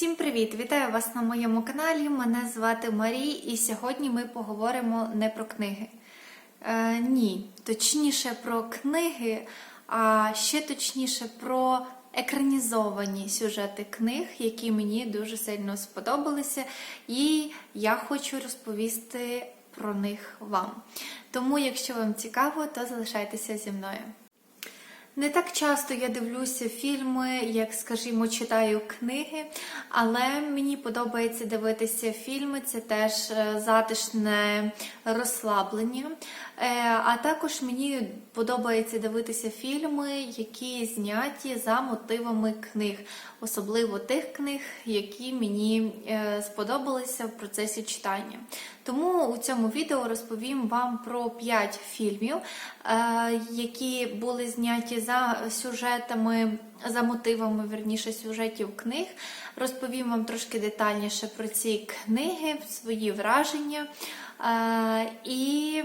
Всім привіт! Вітаю вас на моєму каналі. Мене звати Марій, і сьогодні ми поговоримо не про книги. Е, ні, точніше про книги, а ще точніше про екранізовані сюжети книг, які мені дуже сильно сподобалися, і я хочу розповісти про них вам. Тому, якщо вам цікаво, то залишайтеся зі мною. Не так часто я дивлюся фільми, як, скажімо, читаю книги, але мені подобається дивитися фільми, це теж е, затишне розслаблення. Е, А також мені подобається дивитися фільми, які зняті за мотивами книг, особливо тих книг, які мені е, сподобалися в процесі читання. Тому у цьому відео розповім вам про 5 фільмів, е, які були зняті за сюжетами, за мотивами верніше сюжетів книг. Розповім вам трошки детальніше про ці книги, свої враження. Е, І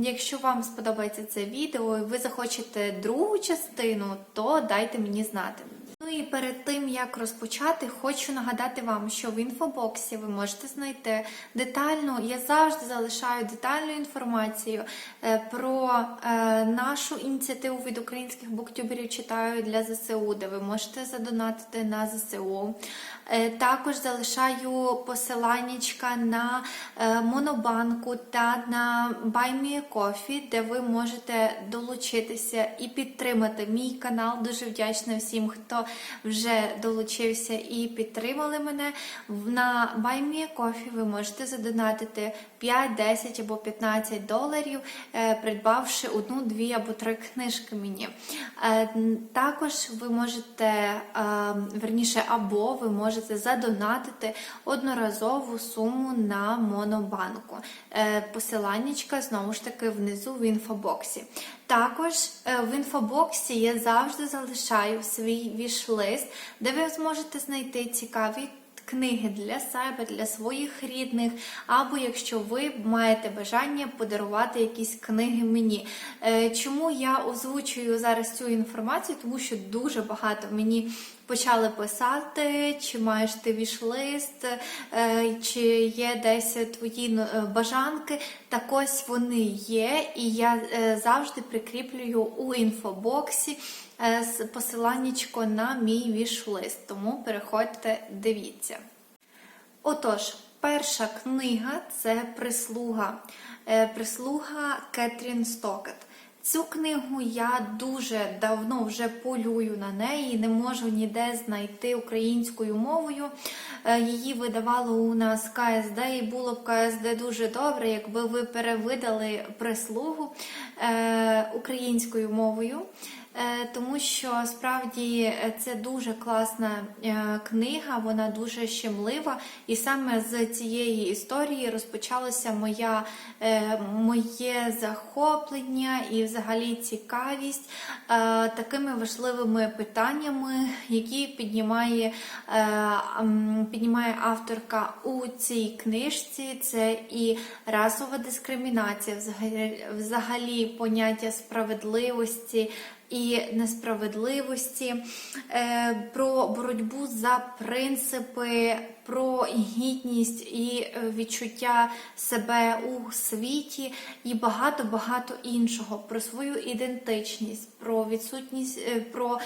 якщо вам сподобається це відео і ви захочете другу частину, то дайте мені знати. Ну і перед тим як розпочати, хочу нагадати вам, що в інфобоксі ви можете знайти детальну, я завжди залишаю детальну інформацію е, про е, нашу ініціативу від українських буктюберів читаю для ЗСУ, де ви можете задонатити на ЗСУ. Е, Також залишаю посиланнячка на е, Монобанку та на BuyMeACoffee, де ви можете долучитися і підтримати мій канал. Дуже вдячна всім, хто вже долучився і підтримали мене. На BuyMeACoffee ви можете задонатити 5, 10 або 15 доларів, е, придбавши одну, дві або три книжки мені. Е, Також ви можете, е, верніше, або ви можете задонатити одноразову суму на монобанку. Посиланнячка знову ж таки внизу в інфобоксі. Також в інфобоксі я завжди залишаю свій віш-лист, де ви зможете знайти цікаві книги для себе, для своїх рідних, або якщо ви маєте бажання подарувати якісь книги мені. Е, Чому я озвучую зараз цю інформацію? Тому що дуже багато мені почали писати, чи маєш ти вішлист, е, чи є десь твої е, бажанки. Так ось вони є, і я завжди прикріплюю у інфобоксі посиланнячко на мій вішлист. Тому переходьте, дивіться. Отож, перша книга це прислуга. Е, Прислуга Кетрін Стокет. Цю книгу я дуже давно вже полюю на неї, не можу ніде знайти українською мовою. Е, Її видавало у нас КСД, і було б КСД дуже добре, якби ви перевидали прислугу е, українською мовою. Е, Тому що справді е, це дуже класна е, книга, вона дуже щемлива. І саме з цієї історії розпочалося моя, моє захоплення і взагалі цікавість такими важливими питаннями, які піднімає, піднімає авторка у цій книжці. Це і расова дискримінація, взагалі поняття справедливості і несправедливості, е, про боротьбу за принципи, про гідність і е, відчуття себе у світі, і багато-багато іншого, про свою ідентичність, про відсутність, е, про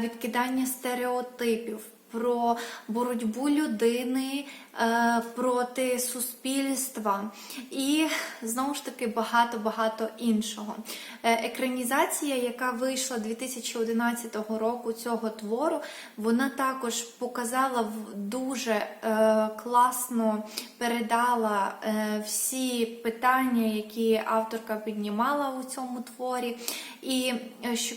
відкидання стереотипів. Про боротьбу людини е, проти суспільства і знову ж таки багато-багато іншого. Е, екранізація, яка вийшла 2011 року цього твору, вона також показала дуже е, класно передала всі питання, які авторка піднімала у цьому творі, і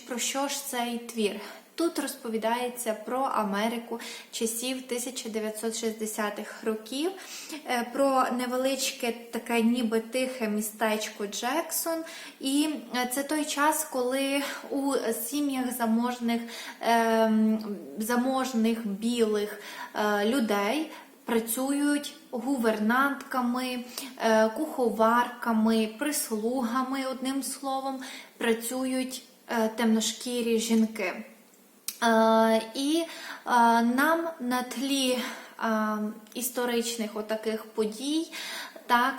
про що ж цей твір. Тут розповідається про Америку часів 1960-х років, е, про невеличке таке ніби тихе містечко Джексон. І е, це той час, коли у сім'ях заможних, ем, заможних білих е, людей працюють гувернантками, куховарками, прислугами, одним словом, працюють темношкірі жінки. Е, І е, нам на тлі е, історичних отаких подій. Так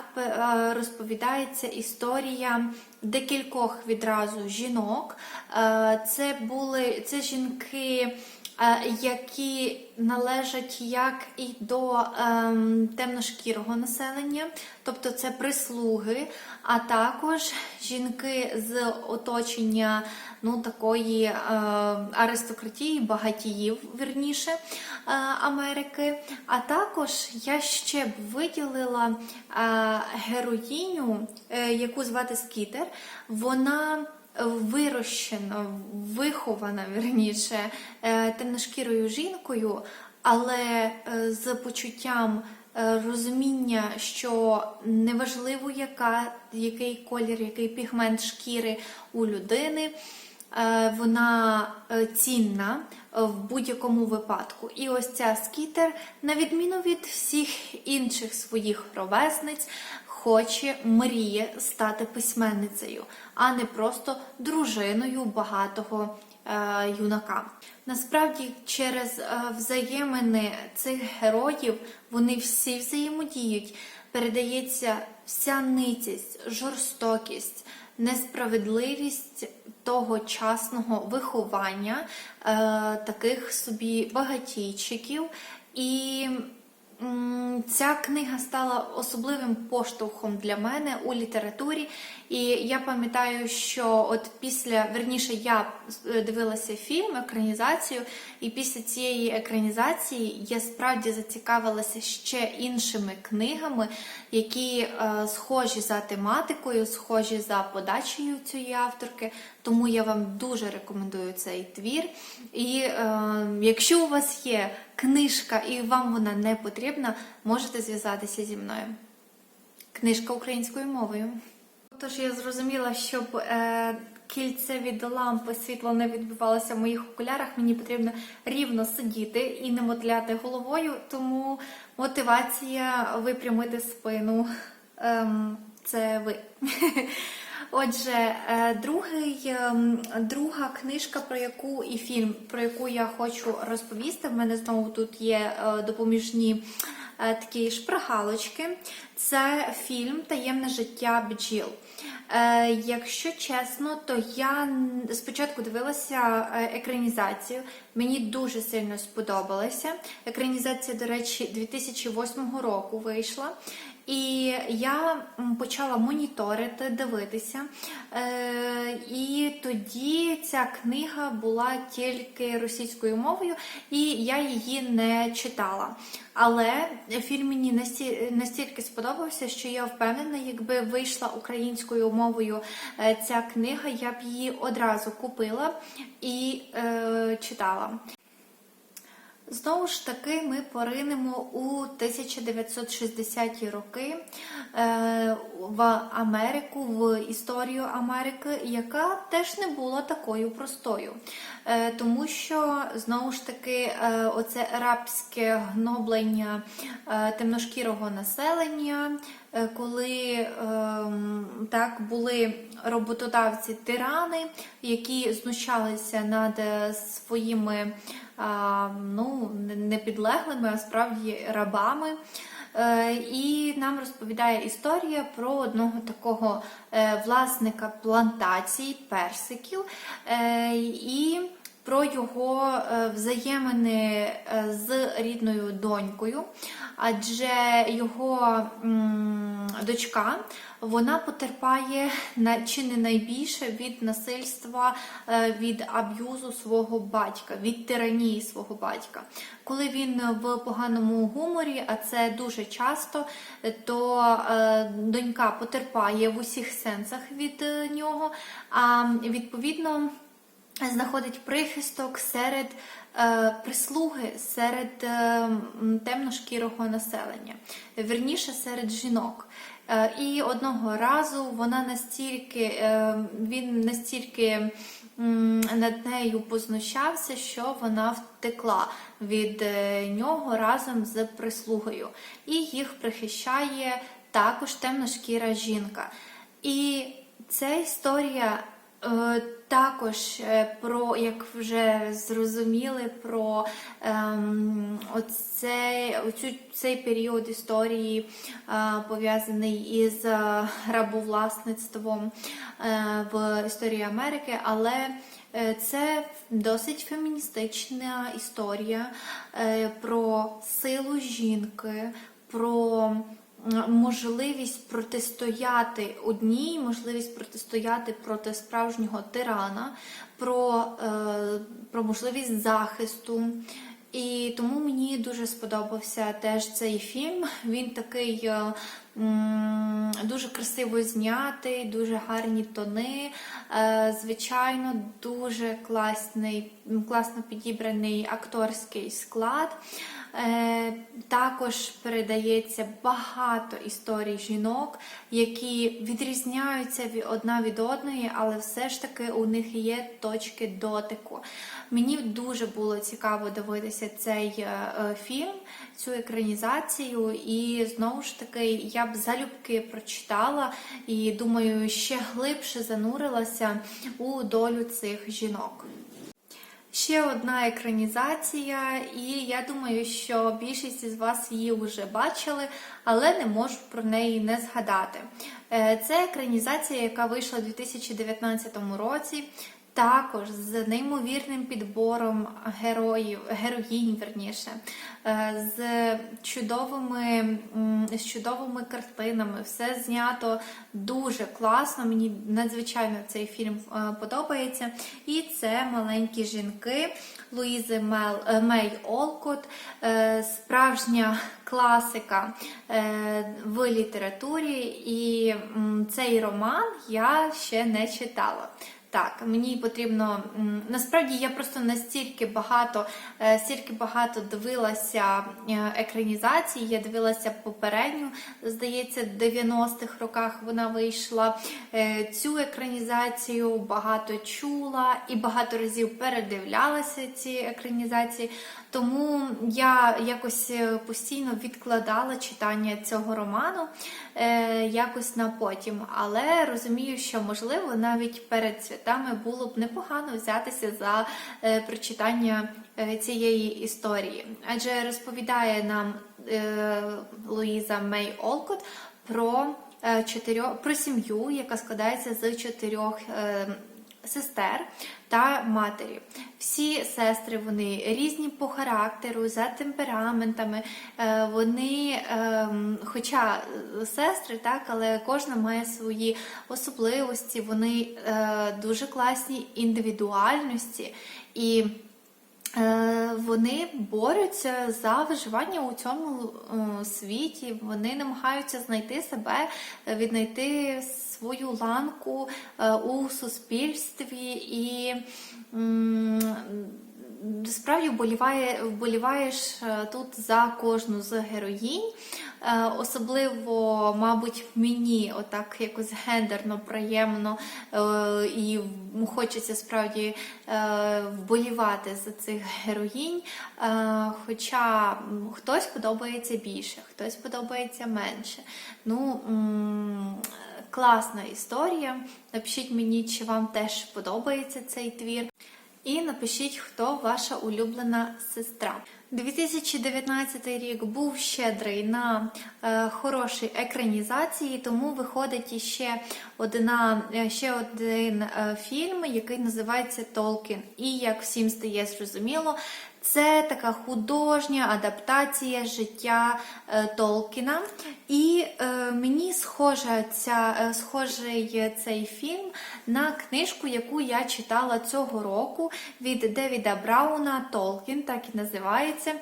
розповідається історія декількох відразу жінок. Це були це жінки, які належать як і до ем, темношкірого населення, тобто це прислуги, а також жінки з оточення ну, такої е, аристократії, багатіїв, вірніше, е, Америки. А також я ще б виділила е, героїню, е, яку звати Скітер. Вона вирощена, вихована вірніше е, темношкірою жінкою, але е, з почуттям е, розуміння, що неважливо, яка, який колір, який пігмент шкіри у людини. Вона цінна в будь-якому випадку. І ось ця скітер, на відміну від всіх інших своїх ровесниць, хоче, мріє стати письменницею, а не просто дружиною багатого е, юнака. Насправді, через е, взаємини цих героїв вони всі взаємодіють, передається вся ницість, жорстокість, несправедливість тогочасного виховання е, таких собі багатійчиків. І Ця книга стала особливим поштовхом для мене у літературі, і я пам'ятаю, що от після верніше я е, дивилася фільм, екранізацію, і після цієї екранізації я справді зацікавилася ще іншими книгами, які е, схожі за тематикою, схожі за подачею цієї авторки. Тому я вам дуже рекомендую цей твір. І е, якщо у вас є книжка і вам вона не потрібна, можете зв'язатися зі мною. Книжка українською мовою. Тож я зрозуміла, щоб е, кільце від лампи світло не відбивалося в моїх окулярах, мені потрібно рівно сидіти і не мотляти головою, тому мотивація випрямити спину ем, це ви. Отже, е, другий, ем, друга книжка, про яку і фільм, про яку я хочу розповісти. В мене знову тут є е, допоміжні е, такі шпаргалочки. Це фільм Таємне життя бджіл. Е, якщо чесно, то я спочатку дивилася е, екранізацію. Мені дуже сильно сподобалася. Екранізація, до речі, 2008 року вийшла. І я почала моніторити, дивитися. Е, і тоді ця книга була тільки російською мовою, і я її не читала. Але фільм мені насті- настільки сподобався, що я впевнена, якби вийшла українською мовою е, ця книга, я б її одразу купила і е, читала. Знову ж таки, ми поринемо у 1960-ті роки е, в Америку, в історію Америки, яка теж не була такою простою. Е, тому що знову ж таки е, оце рабське гноблення темношкірого населення, коли ем, так були роботодавці тирани, які знущалися над своїми ну, не- підлеглими, а справді рабами. Е, І нам розповідає історія про одного такого е, власника плантацій персиків е, і про його взаємини з рідною донькою, адже його дочка вона потерпає чи не найбільше від насильства, е, від аб'юзу свого батька, від тиранії свого батька. Коли він в поганому гуморі, а це дуже часто, то е, донька потерпає в усіх сенсах від е, нього, а відповідно знаходить прихисток серед прислуги, серед темношкірого населення, вірніше серед жінок. Е, І одного разу вона настільки, е, він настільки над нею познущався, що вона втекла від е, нього разом з прислугою. І їх прихищає також темношкіра жінка. І ця історія Також е, про, як вже зрозуміли, про ем, оцей, оцю, цей період історії е, пов'язаний із е, рабовласництвом е, в історії Америки, але е, це досить феміністична історія е, про силу жінки, про можливість протистояти одній, можливість протистояти проти справжнього тирана, про, е, про можливість захисту. І тому мені дуже сподобався теж цей фільм. Він такий е, дуже красиво знятий, дуже гарні тони. Е, Звичайно, дуже класний, класно підібраний акторський склад. Е, Також передається багато історій жінок, які відрізняються ві- одна від одної, але все ж таки у них є точки дотику. Мені дуже було цікаво дивитися цей е, е, фільм, цю екранізацію, і знову ж таки я б залюбки прочитала і думаю, ще глибше занурилася у долю цих жінок. Ще одна екранізація, і я думаю, що більшість із вас її вже бачили, але не можу про неї не згадати. Е, Це екранізація, яка вийшла у 2019 році. Також з неймовірним підбором героїв, героїнь, верніше, е, з чудовими, з чудовими картинами. Все знято дуже класно. Мені надзвичайно цей фільм е, подобається. І це маленькі жінки Луїзи Мел, е, Мей Олкот, справжня класика в літературі. І цей роман я ще не читала. Так, мені потрібно насправді я просто настільки багато, е, стільки багато дивилася е, екранізацій. Я дивилася попередню, здається, в 90-х роках вона вийшла. Е, Цю екранізацію багато чула і багато разів передивлялася ці екранізації. Тому я якось постійно відкладала читання цього роману якось на потім. Але розумію, що можливо навіть перед святами було б непогано взятися за е, прочитання е, цієї історії. Адже розповідає нам е, Луїза Мей Олкот про чотирьох про сім'ю, яка складається з чотирьох. Сестер та матері. Всі сестри вони різні по характеру, за темпераментами. Е, Вони, ем, хоча сестри, так, але кожна має свої особливості, вони е, дуже класні індивідуальності і. Е, Вони борються за виживання у цьому світі. Вони намагаються знайти себе, віднайти свою ланку е, у суспільстві і справді вболіває, вболіваєш е, тут за кожну з героїнь. Е, Особливо, мабуть, мені отак якось гендерно приємно і хочеться справді вболівати за цих героїнь. Хоча хтось подобається більше, хтось подобається менше. Ну, класна історія. Напишіть мені, чи вам теж подобається цей твір. І напишіть, хто ваша улюблена сестра. 2019 рік був щедрий на е, хороші екранізації, тому виходить іще одна, е, ще один е, фільм, який називається Толкін. І як всім стає зрозуміло, це така художня адаптація життя е, Толкіна. І е, мені схожа ця, е, схожий цей фільм на книжку, яку я читала цього року від Девіда Брауна Толкін, так і називається.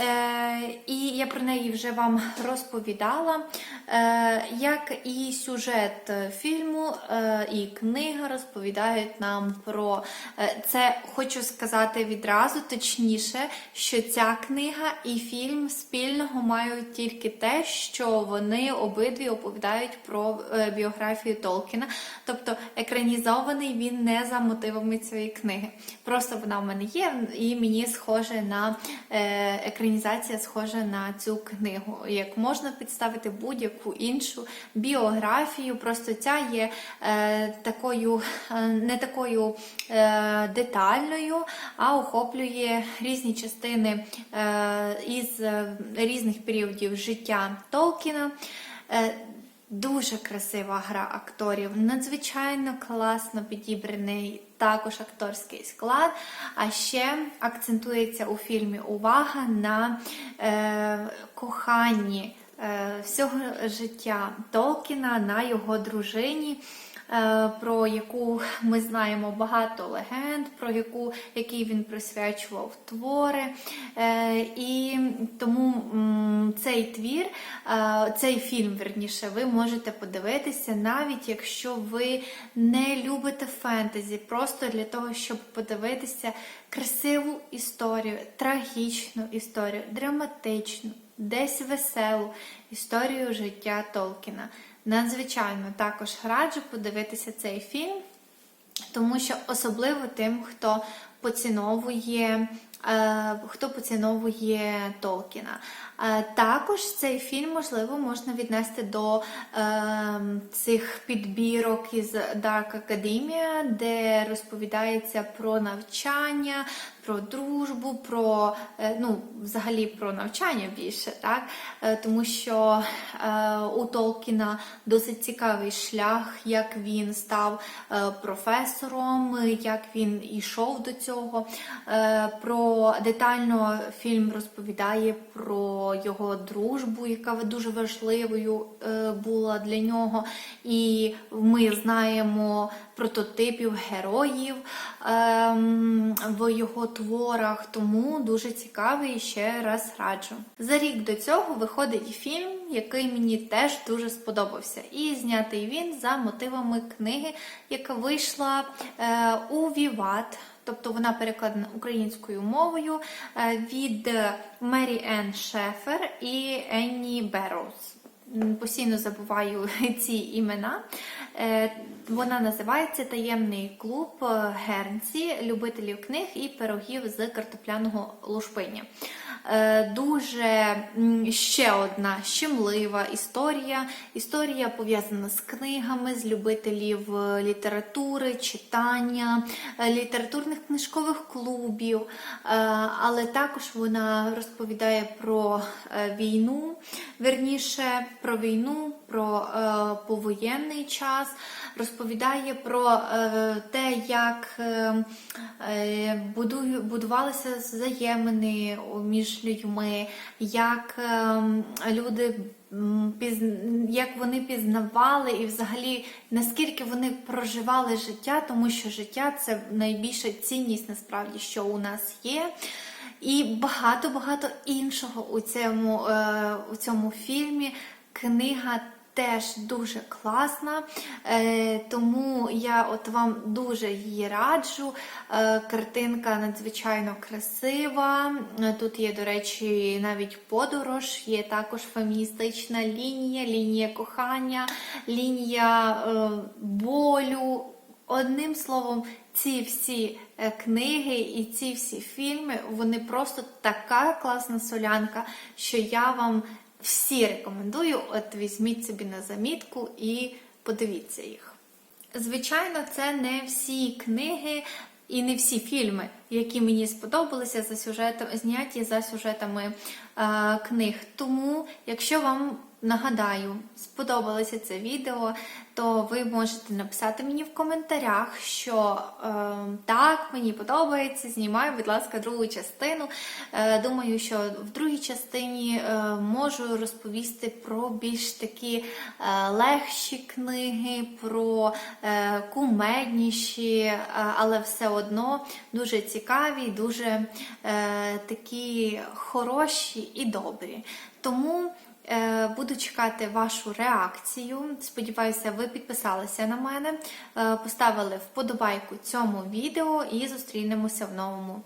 Е, і я про неї вже вам розповідала. Е, як і сюжет фільму, е, і книга розповідають нам про е, це, хочу сказати відразу, точніше що ця книга і фільм спільного мають тільки те, що вони обидві оповідають про е, біографію Толкіна. Тобто екранізований він не за мотивами цієї книги. Просто вона в мене є, і мені схоже на е, екранізація схожа на цю книгу. Як можна підставити будь-яку іншу біографію, просто ця є е, такою, не такою детальною, а охоплює різні частини із різних періодів життя Толкіна. Е, Дуже красива гра акторів, надзвичайно класно підібраний також акторський склад. А ще акцентується у фільмі увага на е, коханні е, всього життя Толкіна, на його дружині. Е, Про яку ми знаємо багато легенд, про яку який він присвячував твори. Е, І тому цей твір, е, цей фільм, верніше, ви можете подивитися, навіть якщо ви не любите фентезі, просто для того, щоб подивитися красиву історію, трагічну історію, драматичну, десь веселу історію життя Толкіна. Надзвичайно також раджу подивитися цей фільм, тому що особливо тим, хто поціновує. е, Хто поціновує Толкіна. Е, Також цей фільм, можливо, можна віднести до е, цих підбірок із Dark Academia, де розповідається про навчання, про дружбу, про е, ну, взагалі про навчання більше, так? Е, Тому що е, у Толкіна досить цікавий шлях, як він став професором, як він йшов до цього. Про детально фільм розповідає про його дружбу, яка дуже важливою була для нього. І ми знаємо прототипів героїв ем, в його творах, тому дуже цікавий ще раз раджу. За рік до цього виходить фільм, який мені теж дуже сподобався. І знятий він за мотивами книги, яка вийшла е, у Віват. Тобто вона перекладена українською мовою е, від Мері Енн Шефер і Енні Берроуз. Постійно забуваю ці імена. Е, Вона називається Таємний клуб Гернці, любителів книг і пирогів з картопляного лушпиня. Е, Дуже ще одна щемлива історія. Історія пов'язана з книгами, з любителів е, літератури, читання, літературних книжкових клубів. Але також вона розповідає про війну, верніше про війну, про е, повоєнний час, розповідає про е, те, як е, е, будувалися взаємини між людьми, як е, люди. Як вони пізнавали і взагалі наскільки вони проживали життя, тому що життя це найбільша цінність насправді, що у нас є. І багато-багато іншого у цьому, е, у цьому фільмі. Книга теж дуже класна, е, тому я от вам дуже її раджу. Е, картинка надзвичайно красива. Е, Тут є, до речі, навіть подорож, є також феміністична лінія, лінія кохання, лінія болю. Одним словом, ці всі книги і ці всі фільми, вони просто така класна солянка, що я вам всі рекомендую. От візьміть собі на замітку і подивіться їх. Звичайно, це не всі книги і не всі фільми, які мені сподобалися за сюжетом, зняті за сюжетами е, книг. Тому, якщо вам нагадаю, сподобалося це відео, то ви можете написати мені в коментарях, що е, так, мені подобається, знімаю, будь ласка, другу частину. Е, думаю, що в другій частині е, можу розповісти про більш такі е, легші книги, про е, кумедніші, е, але все одно дуже цікаві, дуже е, такі хороші і добрі. Тому Буду чекати вашу реакцію. Сподіваюся, ви підписалися на мене, е, поставили вподобайку цьому відео і зустрінемося в новому